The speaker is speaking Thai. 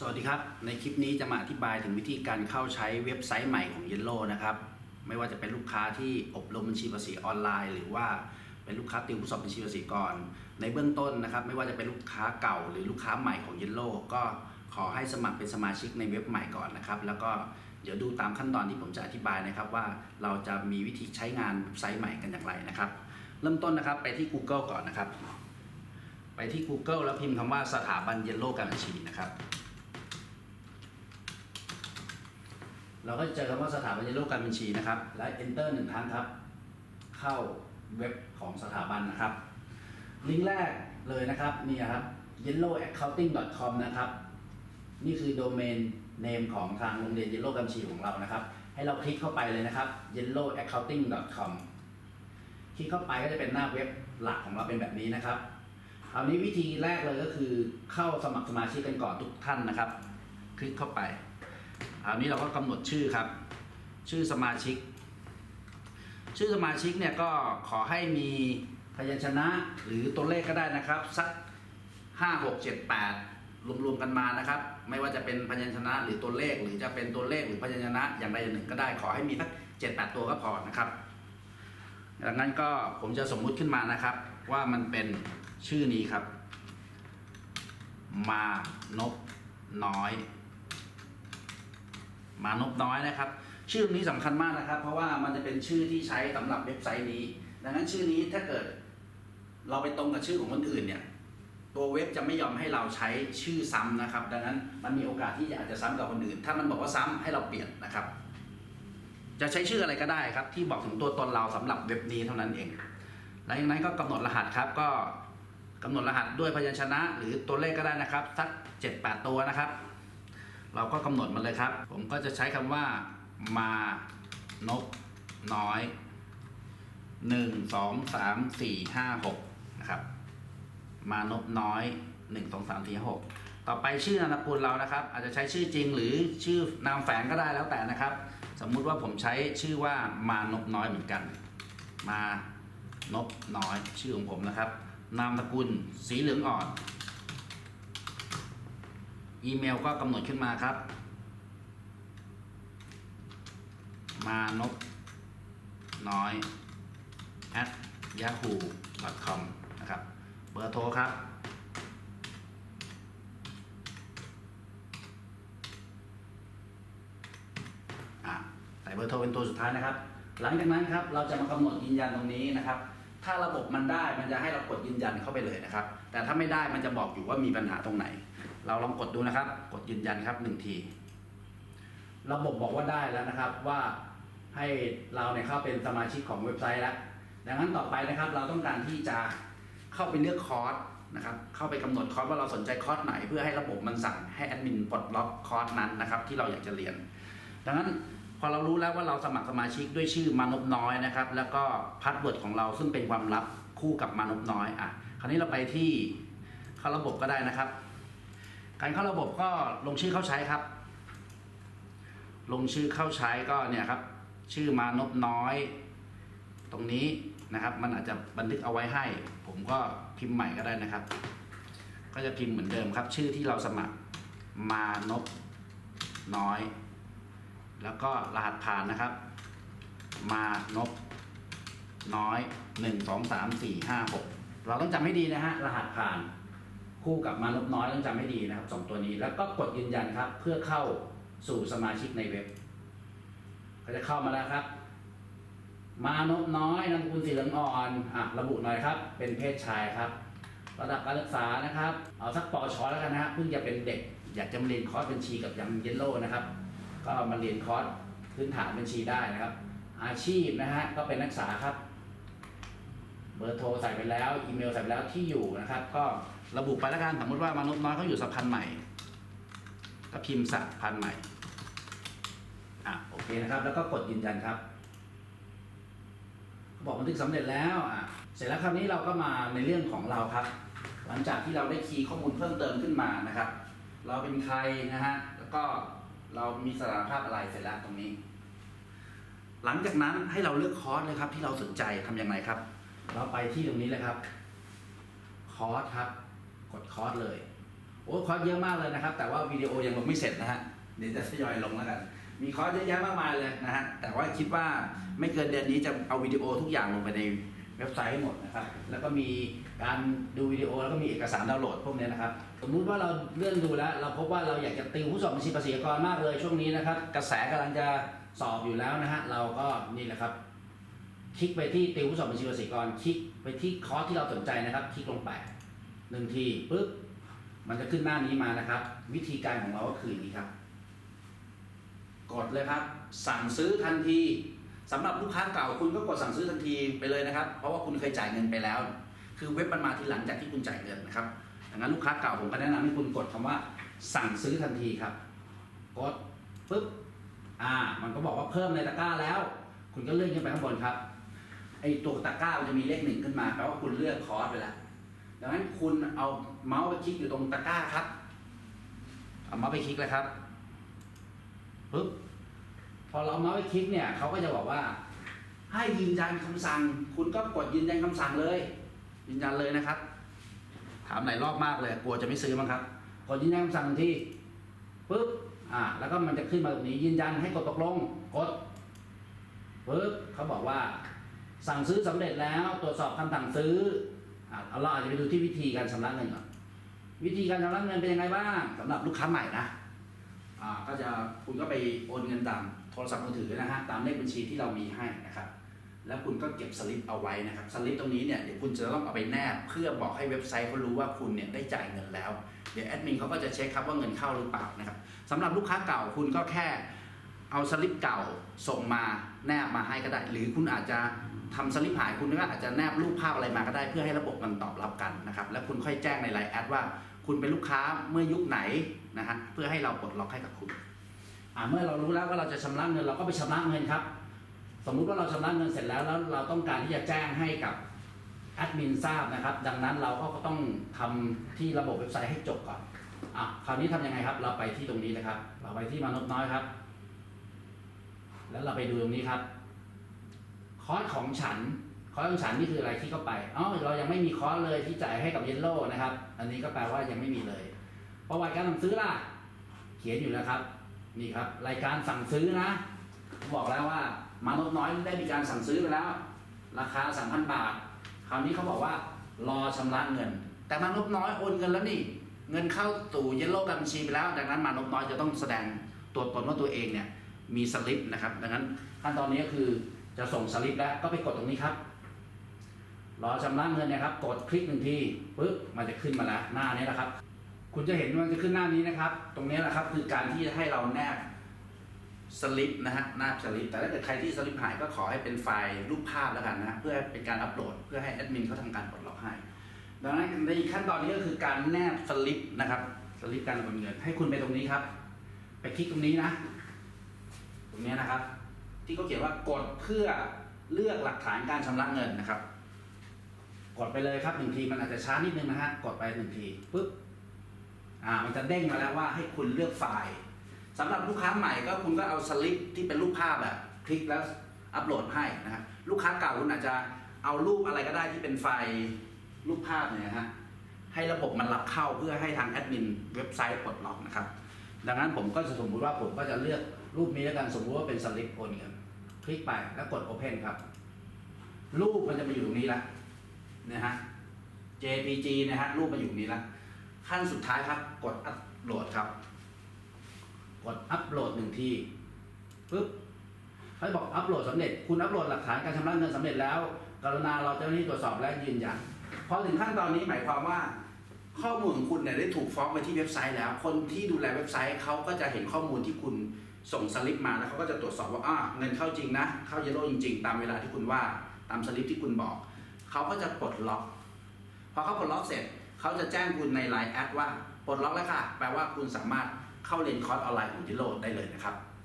สวัสดีครับ ในคลิปนี้จะมาอธิบายถึงวิธีการเข้าใช้เว็บไซต์ใหม่ของ Yellow นะครับ ไม่ว่าจะเป็นลูกค้าที่อบรมบัญชีภาษีออนไลน์ หรือว่าเป็นลูกค้าติวผู้สอบบัญชีภาษีก่อน ในเบื้องต้นนะครับ ไม่ว่าจะเป็นลูกค้าเก่าหรือลูกค้าใหม่ของ Yellow ก็ขอให้สมัครเป็นสมาชิกในเว็บใหม่ก่อนนะครับ แล้วก็เดี๋ยวดูตามขั้นตอนที่ผมจะอธิบายนะครับว่าเราจะมีวิธีใช้งานเว็บไซต์ใหม่กันอย่างไรนะครับ เริ่มต้นนะครับไปที่ Google ก่อนนะครับ ไปที่ Google แล้วพิมพ์คำว่าสถาบัน Yellow การบัญชีนะครับ เราก็จะเจอคำว่าสถาบัน Yellow การบัญชีนะครับ และ Enter หนึ่งครั้งครับ เข้าเว็บของสถาบันนะครับ ลิงก์แรกเลยนะครับนี่ครับ yellowaccounting.com นะครับ นี่คือโดเมนเนมของทางโรงเรียน Yellow การบัญชีของเรานะครับ ให้เราคลิกเข้าไปเลยนะครับ yellowaccounting.com คลิกเข้าไปก็จะเป็นหน้าเว็บหลักของเราเป็นแบบนี้นะครับคราวนี้วิธีแรกเลยก็คือเข้าสมัครสมาชิกกันก่อนทุกท่านนะครับ คลิกเข้าไป ราวนี้เราก็กำหนดชื่อครับ ชื่อสมาชิก ชื่อสมาชิกเนี่ยก็ขอให้มีพยัญชนะหรือตัวเลขก็ได้นะครับ สัก 5 6 7 8 รวมๆกันมานะครับ ไม่ว่าจะเป็นพยัญชนะ หรือตัวเลขหรือจะเป็นตัวเลขหรือพยัญชนะ อย่างใดอย่างหนึ่งก็ได้ขอให้มีสัก7 8 ตัวก็พอนะครับดังนั้นก็ผมจะสมมุติขึ้นมานะครับ ว่ามันเป็นชื่อนี้ครับ มานพน้อย มานพน้อยนะครับ ชื่อนี้สำคัญมากนะครับ เพราะว่ามันจะเป็นชื่อที่ใช้สำหรับเว็บไซต์นี้ ดังนั้นชื่อนี้ถ้าเกิด เราไปตรงกับชื่อของคนอื่นเนี่ย ตัวเว็บจะไม่ยอมให้เราใช้ชื่อซ้ำนะครับ ดังนั้นมันมีโอกาสที่อาจจะซ้ำกับคนอื่น ถ้ามันบอกว่าซ้ำให้เราเปลี่ยนนะครับ จะใช้ชื่ออะไรก็ได้ครับ ที่บอกถึงตัวตนเราสำหรับเว็บนี้เท่านั้นเองหลังจากนั้นก็กำหนดรหัสครับก็กำหนดรหัสด้วยพยัญชนะ หรือตัวเลขก็ได้นะครับสัก 7-8 ตัวนะครับ เราก็กำหนดมาเลยครับ ผมก็จะใช้คำว่ามานกน้อยหนึ่งสองสามสี่ห้าหกนะครับ มานพน้อยหนึ่งสองสามสี่หกต่อไปชื่อนามสกุลเรานะครับ อาจจะใช้ชื่อจริงหรือชื่อนามแฝงก็ได้แล้วแต่นะครับ สมมุติว่าผมใช้ชื่อว่ามานพน้อยเหมือนกัน มานพน้อยชื่อของผมนะครับ นามสกุลสีเหลืองอ่อน อีเมลก็กำหนดขึ้นมาครับ มานพน้อย at yahoo com นะครับ เบอร์โทรครับ ใส่เบอร์โทรเป็นตัวสุดท้ายนะครับ หลังจากนั้นครับเราจะมากำหนดยืนยันตรงนี้นะครับ ถ้าระบบมันได้มันจะให้เรากดยืนยันเข้าไปเลยนะครับ แต่ถ้าไม่ได้มันจะบอกอยู่ว่ามีปัญหาตรงไหน เราลองกดดูนะครับ กดยืนยันครับหนึ่งที ระบบบอกว่าได้แล้วนะครับว่าให้เราเนี่ยเข้าเป็นสมาชิกของเว็บไซต์แล้ว ดังนั้นต่อไปนะครับ เราต้องการที่จะเข้าไปเลือกคอร์สนะครับ เข้าไปกำหนดคอร์สว่าเราสนใจคอร์สไหน เพื่อให้ระบบมันสั่งให้แอดมินปลดล็อกคอร์สนั้นนะครับ ที่เราอยากจะเรียน ดังนั้นพอเรารู้แล้วว่าเราสมัครสมาชิกด้วยชื่อมานพน้อยนะครับ แล้วก็พาสเวิร์ดของเราซึ่งเป็นความลับคู่กับมานพน้อยอะ คราวนี้เราไปที่เข้าระบบก็ได้นะครับ การเข้าระบบก็ลงชื่อเข้าใช้ครับ ลงชื่อเข้าใช้ก็เนี่ยครับ ชื่อมานพน้อย ตรงนี้นะครับ มันอาจจะบันทึกเอาไว้ให้ ผมก็พิมพ์ใหม่ก็ได้นะครับ ก็จะพิมพ์เหมือนเดิมครับ ชื่อที่เราสมัครมานพน้อย แล้วก็รหัสผ่านนะครับ มานพน้อยหนึ่งสองสามสี่ห้าหกเราต้องจำให้ดีนะฮะ รหัสผ่าน คู่กับมานพน้อยต้องจำให้ดีนะครับสองตัวนี้แล้วก็กดยืนยันครับ เพื่อเข้าสู่สมาชิกในเว็บก็จะเข้ามาแล้วครับ มานพน้อยนามสกุลสีเหลืองอ่อนอะระบุหน่อยครับ เป็นเพศชายครับ ระดับการศึกษานะครับ เอาสักปอชอแล้วกันนะฮะเพิ่งจะเป็นเด็ก อยากจะมาเรียนคอร์สบัญชีกับยังเยลโล่นะครับ ก็มาเรียนคอร์สพื้นฐานบัญชีได้นะครับ อาชีพนะฮะก็เป็นนักศึกษาครับ เบอร์โทรใส่ไปแล้วอีเมลใส่ไปแล้วที่อยู่นะครับ ก็ ระบุไปแล้วกันสมมติว่ามนุษย์น้อยเขาอยู่สัพพันธ์ใหม่ ก็พิมพ์สัพพันธ์ใหม่อะโอเคนะครับ แล้วก็กดยืนยันครับบอกบันทึกสำเร็จแล้วอะเสร็จแล้วคราวนี้เราก็มาในเรื่องของเราครับ หลังจากที่เราได้คีย์ข้อมูลเพิ่มเติมขึ้นมานะครับ เราเป็นใครนะฮะแล้วก็เรามีสถานภาพอะไรเสร็จแล้วตรงนี้ หลังจากนั้นให้เราเลือกคอร์สเลยครับ ที่เราสนใจทำอย่างไรครับ เราไปที่ตรงนี้เลยครับ คอร์สครับ กดคอร์สเลย โอ้คอร์สเยอะมากเลยนะครับ แต่ว่าวิดีโอยังลงไม่เสร็จนะฮะเดี๋ยวจะทยอยลงแล้วกัน มีคอร์สเยอะแยะมากมายเลยนะฮะแต่ว่าคิดว่าไม่เกินเดือนนี้จะเอาวิดีโอทุกอย่างลงไปในเว็บไซต์ให้หมดนะครับ แล้วก็มีการดูวิดีโอแล้วก็มีเอกสารดาวน์โหลดพวกนี้นะครับ สมมุติว่าเราเลื่อนดูแล้ว เราพบว่าเราอยากจะติวผู้สอบบัญชีภาษีกรมากเลยช่วงนี้นะครับ กระแสกำลังจะสอบอยู่แล้วนะฮะ เราก็นี่แหละครับ คลิกไปที่ติวผู้สอบบัญชีภาษีกร คลิกไปที่คอร์สที่เราสนใจนะครับ คลิกลงไป หนึ่งทีปุ๊บมันจะขึ้นหน้านี้มานะครับ วิธีการของเราก็คืออย่างนี้ครับ กดเลยครับ สั่งซื้อทันทีสำหรับลูกค้าเก่าคุณก็กดสั่งซื้อทันทีไปเลยนะครับ เพราะว่าคุณเคยจ่ายเงินไปแล้ว คือเว็บมันมาทีหลังจากที่คุณจ่ายเงินนะครับดังนั้นลูกค้าเก่าผมก็แนะนำให้คุณกดคำว่า สั่งซื้อทันทีครับกดปุ๊บอ่า มันก็บอกว่าเพิ่มในตะกร้าแล้ว คุณก็เลื่อนขึ้นไปข้างบนครับไอตัวตะกร้ามันจะมีเลขหนึ่งขึ้นมาแปลว่าคุณเลือกคอร์สไปแล้ว ดังนั้นคุณเอาเมาส์ไปคลิกอยู่ตรงตะกร้าครับ เอาเมาส์ไปคลิกเลยครับปุ๊บพอเราเอาเมาส์ไปคลิกเนี่ยเขาก็จะบอกว่า ให้ยืนยันคำสั่ง คุณก็กดยืนยันคำสั่งเลย ยืนยันเลยนะครับ ถามหลายรอบมากเลย กลัวจะไม่ซื้อมั้งครับกดยืนยันคำสั่งทันทีปุ๊บอ่า แล้วก็มันจะขึ้นมาตรงนี้ยืนยันให้กดตกลง กดปุ๊บเขาบอกว่า สั่งซื้อสำเร็จแล้ว ตรวจสอบคำสั่งซื้อ เราอาจจะไปดูที่วิธีการชำระเงินก่อนวิธีการชำระเงินเป็นยังไงบ้างสำหรับลูกค้าใหม่นะอ่าก็จะคุณก็ไปโอนเงินตามโทรศัพท์มือถือนะฮะตามเลขบัญชีที่เรามีให้นะครับ แล้วคุณก็เก็บสลิปเอาไว้นะครับสลิปตรงนี้เนี่ยเดี๋ยวคุณจะต้องเอาไปแนบเพื่อบอกให้เว็บไซต์เขารู้ว่าคุณเนี่ยได้จ่ายเงินแล้ว เดี๋ยวแอดมินเขาก็จะเช็คครับว่าเงินเข้าหรือเปล่านะครับสำหรับลูกค้าเก่าคุณก็แค่ เอาสลิปเก่าส่งมาแนบมาให้ก็ได้ หรือคุณอาจจะทำสลิปหายคุณก็อาจจะแนบรูปภาพอะไรมาก็ได้เพื่อให้ระบบมันตอบรับกันนะครับ แล้วคุณค่อยแจ้งในไลน์แอดว่า คุณเป็นลูกค้าเมื่อยุคไหนนะฮะเพื่อให้เราปลดล็อกให้กับคุณอ่าเมื่อเรารู้แล้วว่าเราจะชำระเงินเราก็ไปชำระเงินครับ สมมุติว่าเราชำระเงินเสร็จแล้วแล้วเราต้องการที่จะแจ้งให้กับแอดมินทราบนะครับ ดังนั้นเราก็ต้องทำที่ระบบเว็บไซต์ให้จบก่อนอะคราวนี้ทำยังไงครับ เราไปที่ตรงนี้นะครับ เราไปที่มนุษย์น้อยครับ แล้วเราไปดูตรงนี้ครับ คอร์สของฉัน คอร์สของฉันนี่คืออะไรที่เข้าไปอ๋อเรายังไม่มีคอร์สเลยที่จ่ายให้กับเยลโล่นะครับ อันนี้ก็แปลว่ายังไม่มีเลย ประวัติการสั่งซื้อล่ะ เขียนอยู่แล้วครับ นี่ครับ รายการสั่งซื้อนะบอกแล้วว่ามานุษย์น้อยได้มีการสั่งซื้อไปแล้ว ราคาสามพันบาท คราวนี้เขาบอกว่ารอชำระเงิน แต่มานุษย์น้อยโอนเงินแล้วนี่เงินเข้าตู่เยลโล่บัญชีไปแล้ว ดังนั้นมานุษย์น้อยจะต้องแสดงตัวตนว่าตัวเองเนี่ย มีสลิปนะครับ ดังนั้นขั้นตอนนี้ก็คือจะส่งสลิปแล้วก็ไปกดตรงนี้ครับ รอชำระเงินนะครับ กดคลิกหนึ่งทีปึ๊บมันจะขึ้นมาแล้วหน้านี้แหละครับ คุณจะเห็นมันจะขึ้นหน้านี้นะครับ ตรงนี้แหละครับ คือการที่จะให้เราแนบสลิปนะฮะหน้าสลิป แต่ถ้าเกิดใครที่สลิปหายก็ขอให้เป็นไฟล์รูปภาพแล้วกันนะเพื่อเป็นการอัปโหลด เพื่อให้แอดมินเขาทำการปลดล็อกให้ดังนั้นในขั้นตอนนี้ก็คือการแนบสลิปนะครับสลิปการโอนเงินให้คุณไปตรงนี้ครับ ไปคลิกตรงนี้นะ รงนี้นะครับ ที่เขาเขียนว่ากดเพื่อเลือกหลักฐานการชำระเงินนะครับ กดไปเลยครับหนึ่งทีมันอาจจะช้านิดนึงนะฮะกดไปหนึ่งทีปุ๊บอ่ามันจะเด้งมาแล้วว่าให้คุณเลือกไฟล์สำหรับลูกค้าใหม่ก็คุณก็เอาสลิปที่เป็นรูปภาพแบบคลิกแล้วอัปโหลดให้นะครับลูกค้าเก่าคุณอาจจะเอารูปอะไรก็ได้ที่เป็นไฟล์รูปภาพเนี่ยฮะให้ระบบมันรับเข้าเพื่อให้ทางแอดมินเว็บไซต์ปลดล็อกนะครับ ดังนั้นผมก็จะสมมติว่าผมก็จะเลือก รูปนี้แล้วกันสมมติว่าเป็นสลิปโอนเงินคลิกไปแล้วกด Open ครับ รูปมันจะมาอยู่ตรงนี้ละนะฮะ JPG นะฮะรูปมาอยู่ตรงนี้ละขั้นสุดท้ายครับ กดอัปโหลดครับ กดอัปโหลดหนึ่งทีปุ๊บเขาบอกอัปโหลดสำเร็จ คุณอัปโหลดหลักฐานการชำระเงินสำเร็จแล้ว กรุณาเราเจ้าหน้าที่ตรวจสอบและยืนยันพอถึงขั้นตอนนี้หมายความว่า ข้อมูลของคุณเนี่ยได้ถูกฟ้องไปที่เว็บไซต์แล้ว คนที่ดูแลเว็บไซต์เขาก็จะเห็นข้อมูลที่คุณส่งสลิปมาแล้วเขาก็จะตรวจสอบว่าอ่าเงินเข้าจริงนะ เข้าเยลโล่จริง ๆ ตามเวลาที่คุณว่าตามสลิปที่คุณบอก เขาก็จะปลดล็อก พอเขาปลดล็อกเสร็จ เขาจะแจ้งคุณในไลน์แอดว่าปลดล็อกแล้วค่ะ แปลว่าคุณสามารถเข้าเรียนคอร์สออนไลน์ของจิโร่ได้เลยนะครับ